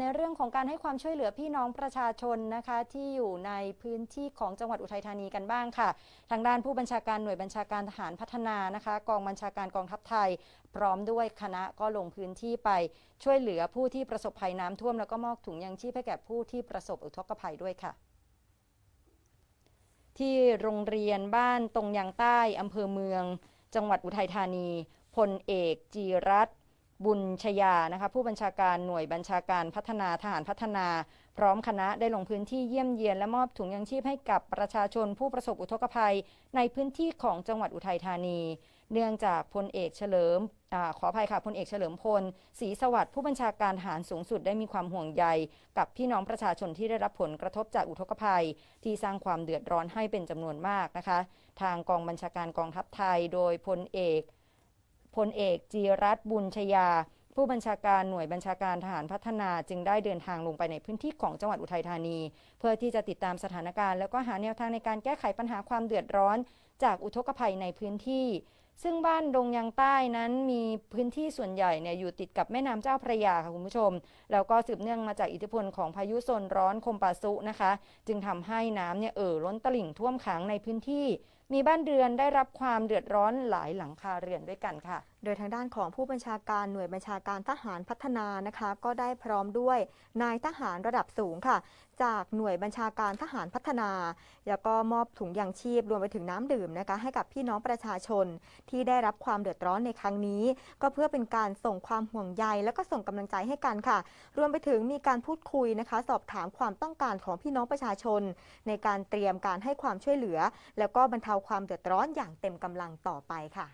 ในเรื่องของการให้ความช่วยเหลือพี่น้องประชาชนนะคะ ที่อยู่ในพื้นที่ของจังหวัดอุทัยธานีกันบ้างค่ะ ทางด้านผู้บัญชาการหน่วยบัญชาการทหารพัฒนานะคะ กองบัญชาการกองทัพไทย พร้อมด้วยคณะก็ลงพื้นที่ไปช่วยเหลือผู้ที่ประสบภัยน้ำท่วม แล้วก็มอบถุงยังชีพให้แก่ผู้ที่ประสบอุทกภัยด้วยค่ะที่โรงเรียนบ้านตรงยางใต้อำเภอเมือง จังหวัดอุทัยธานี พลเอกจีรัต บุญชยานะคะผู้บัญชาการหน่วยบัญชาการพัฒนาทหารพัฒนา พร้อมคณะได้ลงพื้นที่เยี่ยมเยียนและมอบถุงยังชีพให้กับประชาชนผู้ประสบอุทกภัย ในพื้นที่ของจังหวัดอุทัยธานี เนื่องจากพลเอกเฉลิมอขออภัยค่ะพลเอกเฉลิมพลศรีสวัสดิ์ผู้บัญชาการทหารสูงสุดได้มีความห่วงใย กับพี่น้องประชาชนที่ได้รับผลกระทบจากอุทกภัย ที่สร้างความเดือดร้อนให้เป็นจำนวนมากนะคะ ทางกองบัญชาการกองทัพไทย โดยพลเอก พลเอกจีรัตบุญชยา ผู้บัญชาการหน่วยบัญชาการทหารพัฒนาจึงได้เดินทางลงไปในพื้นที่ของจังหวัดอุทัยธานี เพื่อที่จะติดตามสถานการณ์แล้วก็หาแนวทางในการแก้ไขปัญหาความเดือดร้อน จากอุทกภัยในพื้นที่ ซึ่งบ้านดงยางใต้นั้นมีพื้นที่ส่วนใหญ่เนี่ยอยู่ติดกับแม่น้ำเจ้าพระยาค่ะคุณผู้ชม แล้วก็สืบเนื่องมาจากอิทธิพลของพายุโซนร้อนคมปาซุนะคะ จึงทำให้น้ำเนี่ยเอ่อล้นตลิ่งท่วมขังในพื้นที่ มีบ้านเรือนได้รับความเดือดร้อนหลายหลังคาเรือนด้วยกันค่ะโดยทางด้านของผู้บัญชาการหน่วยบัญชาการทหารพัฒนานะคะ ก็ได้พร้อมด้วยนายทหารระดับสูงค่ะ จากหน่วยบัญชาการทหารพัฒนา แล้วก็มอบถุงยางชีพรวมไปถึงน้ำดื่มนะคะให้กับพี่น้องประชาชน ที่ได้รับความเดือดร้อนในครั้งนี้ ก็เพื่อเป็นการส่งความห่วงใย แล้วก็ส่งกำลังใจให้กันค่ะ รวมไปถึงมีการพูดคุยนะคะ สอบถามความต้องการของพี่น้องประชาชน ในการเตรียมการให้ความช่วยเหลือ แล้วก็บรรเทาความเดือดร้อนอย่างเต็มกำลังต่อไปค่ะ